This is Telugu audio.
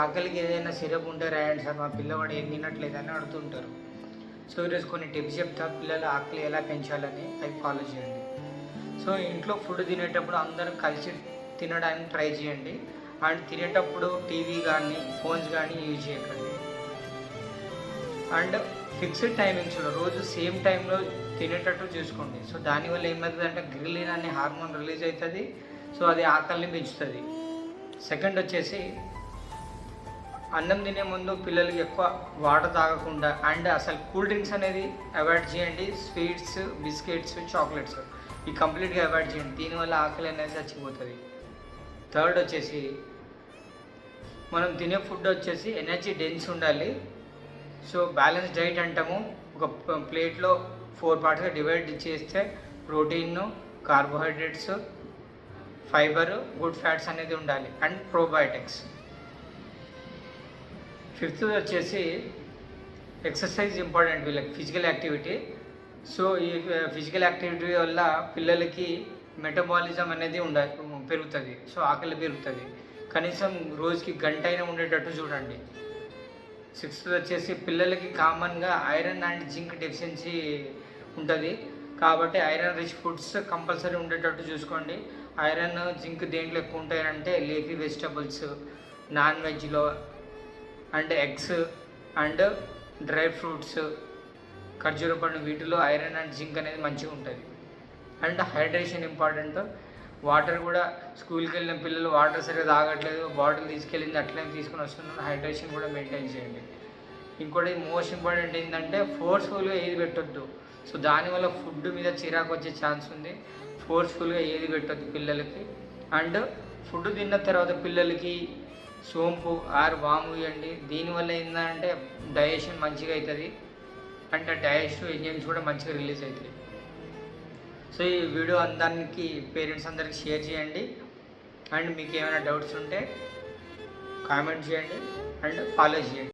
ఆకలికి ఏదైనా సిరప్ ఉంటే రాయండి సార్ మా పిల్లవాడు ఏం తినట్లేదని అడుగుతుంటారు. సో ఈరోజు కొన్ని టిప్స్ చెప్తా పిల్లల ఆకలి ఎలా పెంచాలని అవి ఫాలో చేయండి. సో ఇంట్లో ఫుడ్ తినేటప్పుడు అందరం కలిసి తినడానికి ట్రై చేయండి. అండ్ తినేటప్పుడు టీవీ కానీ ఫోన్స్ కానీ యూజ్ చేయకండి. అండ్ ఫిక్స్డ్ టైమింగ్స్ రోజు సేమ్ టైంలో తినేటట్టు చూసుకోండి. సో దానివల్ల ఏమవుతుంది అంటే గ్రిలిన్ అనే హార్మోన్ రిలీజ్ అవుతుంది. సో అది ఆకలిని పెంచుతుంది. సెకండ్ వచ్చేసి అన్నం తినే ముందు పిల్లలకి ఎక్కువ వాటర్ తాగకుండా అండ్ అసలు కూల్ డ్రింక్స్ అనేది అవాయిడ్ చేయండి. స్వీట్స్ బిస్కెట్స్ చాక్లెట్స్ ఈ కంప్లీట్గా అవాయిడ్ చేయండి. దీనివల్ల ఆకలి అనేది చచ్చిపోతుంది. థర్డ్ వచ్చేసి మనం తినే ఫుడ్ వచ్చేసి ఎనర్జీ డెన్స్ ఉండాలి. సో బ్యాలెన్స్ డైట్ అంటాము. ఒక ప్లేట్లో ఫోర్ పార్ట్స్గా డివైడ్ చేస్తే protein carbohydrates fibre good fats అనేది ఉండాలి. And probiotics. ఫిఫ్త్ వచ్చేసి ఎక్సర్సైజ్ ఇంపార్టెంట్ వీళ్ళకి ఫిజికల్ యాక్టివిటీ. సో ఈ ఫిజికల్ యాక్టివిటీ వల్ల పిల్లలకి మెటబాలిజం అనేది ఉండ పెరుగుతుంది. సో ఆకలి పెరుగుతుంది. కనీసం రోజుకి గంట అయినా ఉండేటట్టు చూడండి. సిక్స్త్ వచ్చేసి పిల్లలకి కామన్గా ఐరన్ అండ్ జింక్ డెఫిషియన్సీ ఉంటుంది. కాబట్టి ఐరన్ రిచ్ ఫుడ్స్ కంపల్సరీ ఉండేటట్టు చూసుకోండి. ఐరన్ జింక్ దేంట్లో ఎక్కువ ఉంటాయంటే లేఫీ వెజిటబుల్స్ నాన్ వెజ్లో and eggs and dry fruits ఖర్జూర పండు వీటిలో ఐరన్ అండ్ జింక్ అనేది మంచిగా ఉంటుంది. And hydration important. వాటర్ కూడా స్కూల్కి వెళ్ళిన పిల్లలు వాటర్ సరిగ్గా తాగట్లేదు బాటిల్ తీసుకెళ్ళింది అట్లనే తీసుకుని వస్తున్నారు. హైడ్రేషన్ కూడా మెయింటైన్ చేయండి. ఇంకోటి మోస్ట్ ఇంపార్టెంట్ ఏంటంటే ఫోర్స్ఫుల్గా ఏది పెట్టొద్దు. సో దానివల్ల ఫుడ్ మీద చిరాకు వచ్చే ఛాన్స్ ఉంది. ఫోర్స్ఫుల్గా ఏది పెట్టొద్దు పిల్లలకి. అండ్ ఫుడ్ తిన్న తర్వాత పిల్లలకి సోంపు ఆర్ వాము ఇవ్వండి. దీనివల్ల ఏంటంటే డైజెషన్ మంచిగా అవుతుంది. అంటే డైజెస్టివ్ ఎంజైమ్స్ కూడా మంచిగా రిలీజ్ అవుతాయి సో ఈ వీడియో అందరికి పేరెంట్స్ అందరికి షేర్ చేయండి. అండ్ మీకు ఏమైనా డౌట్స్ ఉంటే కామెంట్ చేయండి. అండ్ ఫాలో చేయండి.